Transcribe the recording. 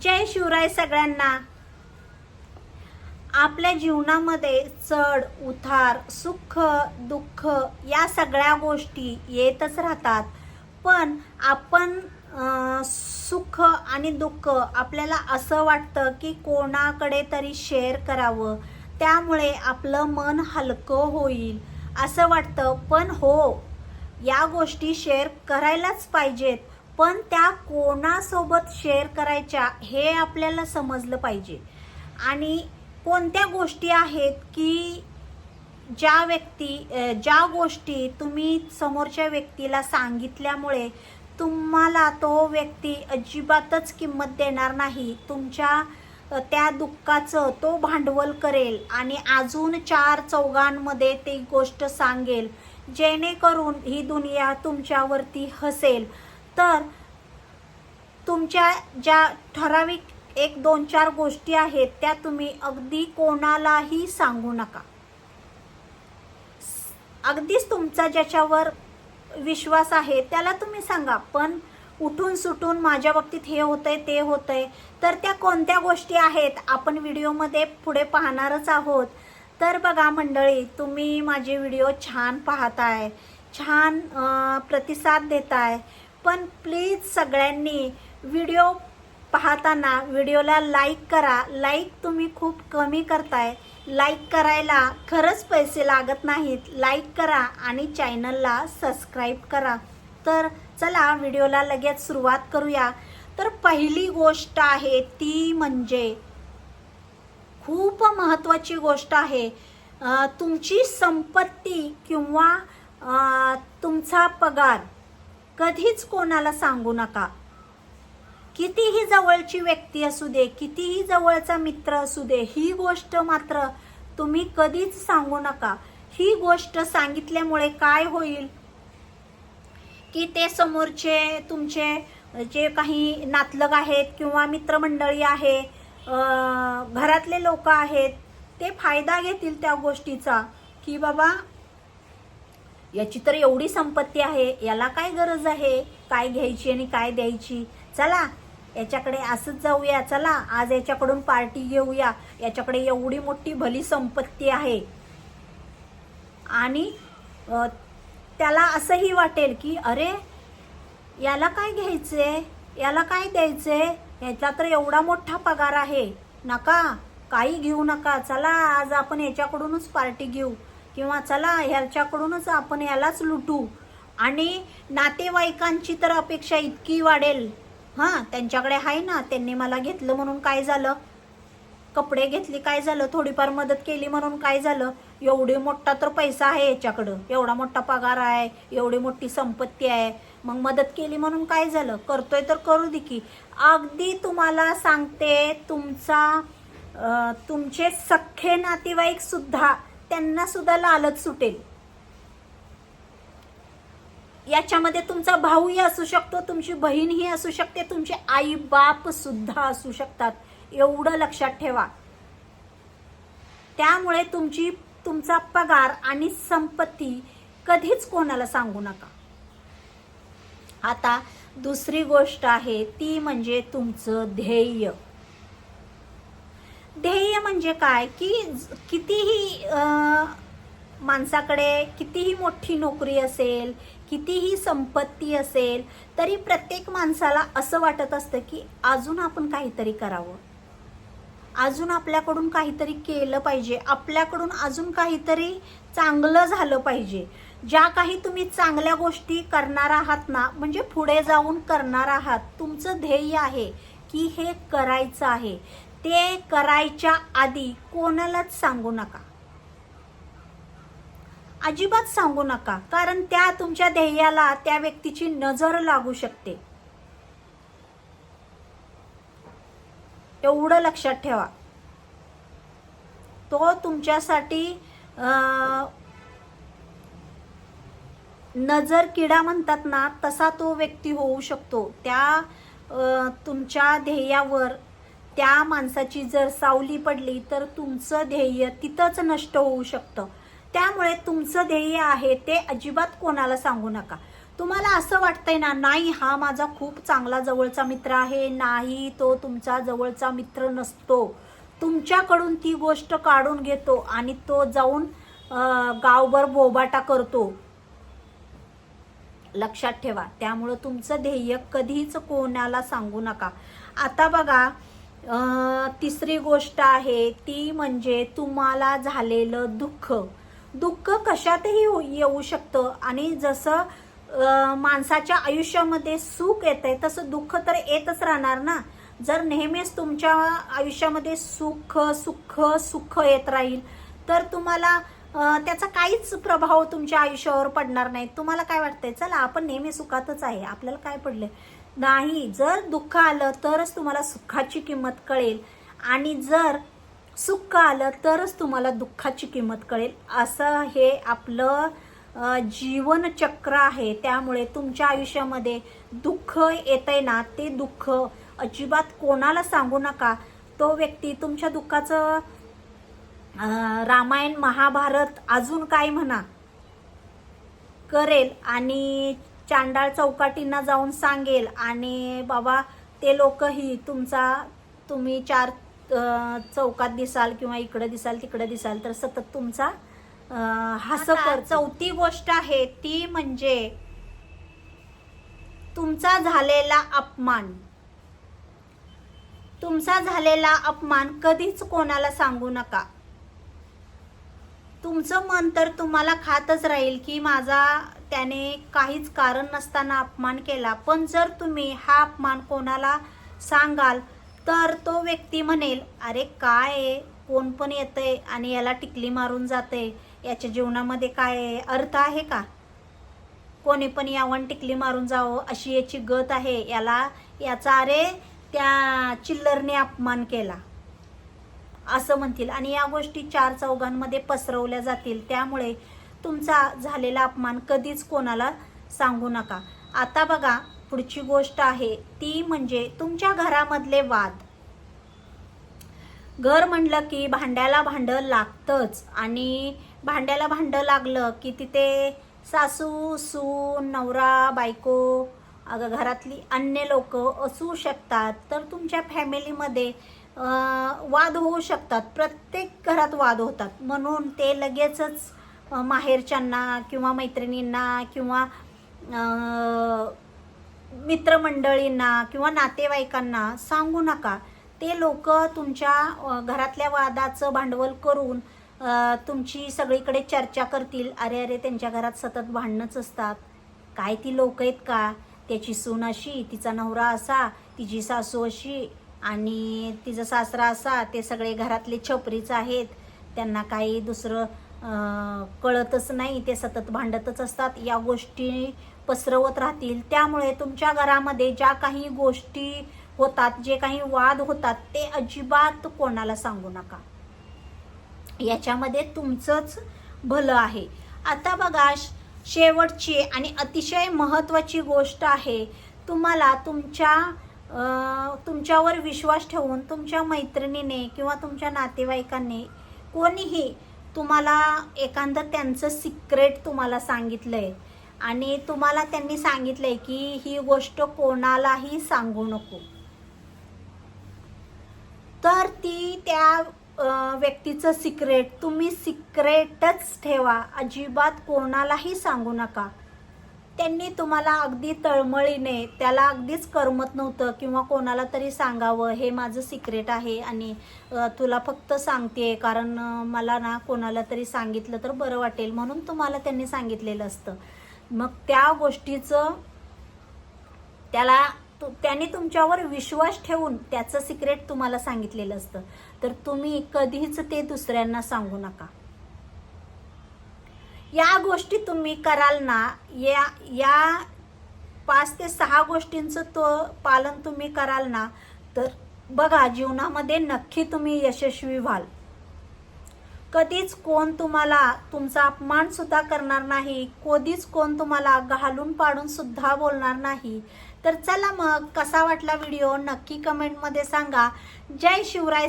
जय शिवराय सगळ्यांना. आपल्या जीवनामध्ये चढ उतार सुख दुःख या सगळ्या गोष्टी येतच राहतात. पण आपण सुख आणि दुःख आपल्याला असं वाटतं की कोणाकडे तरी शेअर करावं. त्यामुळे आपलं मन हलकं होईल असं वाटतं. पण हो या गोष्टी शेअर करायलाच पाहिजेत. पण त्या कोणासोबत शेअर करायच्या हे आपल्याला समजलं पाहिजे. आणि कोणत्या गोष्टी आहेत की ज्या व्यक्ती ज्या गोष्टी तुम्ही समोरच्या व्यक्तीला सांगितल्यामुळे तुम्हाला तो व्यक्ती अजिबातच किंमत देणार नाही. तुमच्या त्या दुःखाचं तो भांडवल करेल आणि अजून चार चौघांमध्ये ती गोष्ट सांगेल. जेणेकरून ही दुनिया तुमच्यावरती हसेल. तर तुमच्या ज्या ठराविक एक दोन चार गोष्टी आहेत त्या तुम्ही अगदी कोणालाही सांगू नका. अगदीच तुमचा ज्याच्यावर विश्वास आहे त्याला तुम्ही सांगा पण उठून सुटून माझ्या बाबतीत हे होतंय ते होतंय. तर त्या कोणत्या गोष्टी आहेत आपण व्हिडिओमध्ये पुढे पाहणारच आहोत. तर बघा मंडळी तुम्ही माझे व्हिडिओ छान पाहताय छान प्रतिसाद देताय. पण प्लीज सगळ्यांनी व्हिडिओ पाहताना व्हिडिओला लाईक करा. लाईक तुम्ही खूप कमी करताय. लाईक करायला खरंच पैसे लागत नाहीत. लाईक करा आणि चॅनलला सबस्क्राईब करा. तर चला व्हिडिओला लगेच सुरुवात करूया. तर पहिली गोष्ट आहे ती म्हणजे खूप महत्त्वाची गोष्ट आहे. तुमची संपत्ती किंवा तुमचा पगार कधीच कोणाला सांगू नका. कितीही जवळची व्यक्ती असू दे कितीही जवळचा मित्र असू दे ही गोष्ट मात्र तुम्ही कधीच सांगू नका. ही गोष्ट सांगितल्यामुळे काय होईल? की ते समोरचे तुमचे जे काही नातलग आहेत किंवा मित्रमंडळी आहे घरातले लोक आहेत ते फायदा घेतील त्या गोष्टीचा. की बाबा याची तर एवढी संपत्ती आहे याला काय गरज आहे? काय घ्यायची आणि काय द्यायची? चला याच्याकडे असंच जाऊया. चला आज याच्याकडून पार्टी घेऊया. याच्याकडे एवढी मोठी भली संपत्ती आहे. आणि त्याला असंही वाटेल की अरे याला काय घ्यायचंय? याला काय द्यायचंय? याचा तर एवढा मोठा पगार आहे. नका काही घेऊ नका. चला आज आपण याच्याकडूनच पार्टी घेऊ. किंवा चला ह्याच्याकडूनच आपण यालाच लुटू. आणि नातेवाईकांची तर अपेक्षा इतकी वाढेल. हां त्यांच्याकडे आहे ना त्यांनी मला घेतलं म्हणून काय झालं? कपडे घेतली काय झालं? थोडीफार मदत केली म्हणून काय झालं? एवढी मोठा तर पैसा आहे याच्याकडं. एवढा मोठा पगार आहे एवढी मोठी संपत्ती आहे. मग मदत केली म्हणून काय झालं? करतोय तर करू दे की. अगदी तुम्हाला सांगते तुमचा तुमचे सख्खे नातेवाईक सुद्धा त्यांना सुद्धा लालच सुटेल. याच्यामध्ये तुमचा भाऊही असू शकतो तुमची बहीणही असू शकते तुमचे आई बाप सुद्धा असू शकतात. एवढं लक्षात ठेवा. त्यामुळे तुमची तुमचा पगार आणि संपत्ती कधीच कोणाला सांगू नका. आता दुसरी गोष्ट आहे ती म्हणजे तुमचं ध्येय. ध्येय म्हणजे काय? की कितीही माणसाकडे कितीही मोठी नोकरी असेल कितीही संपत्ती असेल तरी प्रत्येक माणसाला असं वाटत असतं की अजून आपण काहीतरी करावं. अजून आपल्याकडून काहीतरी केलं पाहिजे. आपल्याकडून अजून काहीतरी चांगलं झालं पाहिजे. ज्या काही तुम्ही चांगल्या गोष्टी करणार आहात ना म्हणजे पुढे जाऊन करणार आहात तुमचं ध्येय आहे की हे करायचं आहे. ते करायच्या आधी कोणालाच सांगू नका. अजिबात सांगू नका कारण त्या तुमच्या ध्येयाला त्या व्यक्तीची नजर लागू शकते. एवढं लक्षात ठेवा. तो तुमच्यासाठी नजर किडा म्हणतात ना तसा तो व्यक्ती होऊ शकतो. त्या तुमच्या ध्येयावर त्या माणसाची जर सावली पडली तर तुमचं ध्येय तिथंच नष्ट होऊ शकतं. त्यामुळे तुमचं ध्येय आहे ते अजिबात कोणाला सांगू नका. तुम्हाला असं वाटतंय ना नाही हा माझा खूप चांगला जवळचा मित्र आहे नाही तो तुमचा जवळचा मित्र नसतो. तुमच्याकडून ती गोष्ट काढून घेतो आणि तो जाऊन गावभर बोबाटा करतो. लक्षात ठेवा त्यामुळं तुमचं ध्येय कधीच कोणाला सांगू नका. आता बघा तिसरी गोष्ट आहे ती म्हणजे तुम्हाला झालेलं दुःख. दुःख कशातही हो, येऊ शकतं आणि जसं माणसाच्या आयुष्यामध्ये सुख येतंय तसं दुःख तर येतच राहणार ना. जर नेहमीच तुमच्या आयुष्यामध्ये सुख सुख सुख येत राहील तर तुम्हाला त्याचा काहीच प्रभाव तुमच्या आयुष्यावर पडणार नाही. तुम्हाला काय वाटतंय? चला आपण नेहमी सुखातच आहे. आपल्याला काय पडलंय? नाही. जर दुःख आलं तरच तुम्हाला सुखाची किंमत कळेल. आणि जर सुख आलं तरच तुम्हाला दुःखाची किंमत कळेल. असं हे आपलं जीवनचक्र आहे. त्यामुळे तुमच्या आयुष्यामध्ये दुःख येतंय ना ते दुःख अजिबात कोणाला सांगू नका. तो व्यक्ती तुमच्या दुःखाचं रामायण महाभारत अजून काय म्हणा करेल. आणि चांडाळ चौकाटींना जाऊन सांगेल. आणि बाबा ते लोकही तुमचा तुम्ही चार चौकात दिसाल किंवा इकडे दिसाल तिकडे दिसाल तर सतत तुमचा हस कर चौथी गोष्ट आहे ती म्हणजे तुमचा झालेला अपमान. तुमचा झालेला अपमान कधीच कोणाला सांगू नका. तुमचं मन तर तुम्हाला खातच राहील की माझा त्याने काहीच कारण नसताना अपमान केला. पण जर तुम्ही हा अपमान कोणाला सांगाल तर तो व्यक्ती म्हणेल अरे काय आहे? कोण पण येतंय आणि याला टिकली मारून जाते याच्या जीवनामध्ये काय अर्थ आहे का? कोणी पण यावन टिकली मारून जावं अशी याची गत आहे. याला याचा अरे त्या चिल्लरने अपमान केला. असं म्हणतील. आणि या गोष्टी चार चौघांमध्ये पसरवल्या जातील. त्यामुळे तुमचा झालेला अपमान कधीच कोणाला सांगू नका. आता बघा पुढची गोष्ट आहे ती म्हणजे तुमच्या घरामधले वाद. घर म्हणलं की भांड्याला भांडं लागतंच आणि भांड्याला भांडं लागलं की तिथे सासू सून नवरा बायको अगं घरातली अन्य लोक असू शकतात तर तुमच्या फॅमिलीमध्ये वाद होऊ शकतात. प्रत्येक घरात वाद होतात. म्हणून ते लगेचच माहेरच्यांना किंवा मैत्रिणींना किंवा मित्रमंडळींना किंवा नातेवाईकांना सांगू नका. ते लोक तुमच्या घरातल्या वादाचं भांडवल करून तुमची सगळीकडे चर्चा करतील. अरे अरे त्यांच्या घरात सतत भांडणंच असतात. काय ती लोक आहेत का? त्याची सून अशी तिचा नवरा असा तिची सासू अशी आणि तिचा सासरा असा ते सगळे घरातले छपरीच आहेत. त्यांना काही दुसरं कळतच नाही ते सतत भांडतच असतात. या गोष्टी पसरवत राहतील. त्यामुळे तुमच्या घरामध्ये ज्या काही गोष्टी होतात जे काही वाद होतात ते अजिबात कोणाला सांगू नका. याच्यामध्ये तुमचंच भलं आहे. आता बघा शेवटची आणि अतिशय महत्त्वाची गोष्ट आहे. तुम्हाला तुमच्या तुमच्यावर विश्वास ठेवून तुमच्या मैत्रिणीने किंवा तुमच्या नातेवाईकांनी कोणीही तुम्हाला एखादं त्यांचं सिक्रेट तुम्हाला सांगितलं आहे आणि तुम्हाला त्यांनी सांगितलं आहे की ही गोष्ट कोणालाही सांगू नको. तर ती त्या व्यक्तीचं सिक्रेट तुम्ही सिक्रेटच ठेवा. अजिबात कोणालाही सांगू नका. त्यांनी तुम्हाला अगदी तळमळीने त्याला अगदीच करमत नव्हतं किंवा कोणाला तरी सांगावं हे माझं सिक्रेट आहे आणि तुला फक्त सांगते कारण मला ना कोणाला तरी सांगितलं तर बरं वाटेल म्हणून तुम्हाला त्यांनी सांगितलेलं असतं. मग त्या गोष्टीचं त्याला तु- त्याने तुमच्यावर विश्वास ठेवून त्याचं सिक्रेट तुम्हाला सांगितलेलं असतं. तर तुम्ही कधीच ते दुसऱ्यांना सांगू नका. या गोष्टी तुम्ही कराल ना या या पाच ते सहा गोष्टींचं तो पालन तुम्ही कराल ना तर बघा जीवनामध्ये नक्की तुम्ही यशस्वी व्हाल. कधीच कोण तुम्हाला तुमचा अपमान सुद्धा करणार नाही कधीच कोण तुम्हाला घालून पाडून सुद्धा बोलणार नाही. तर चला मग कसा वाटला व्हिडिओ नक्की कमेंटमध्ये सांगा. जय शिवराय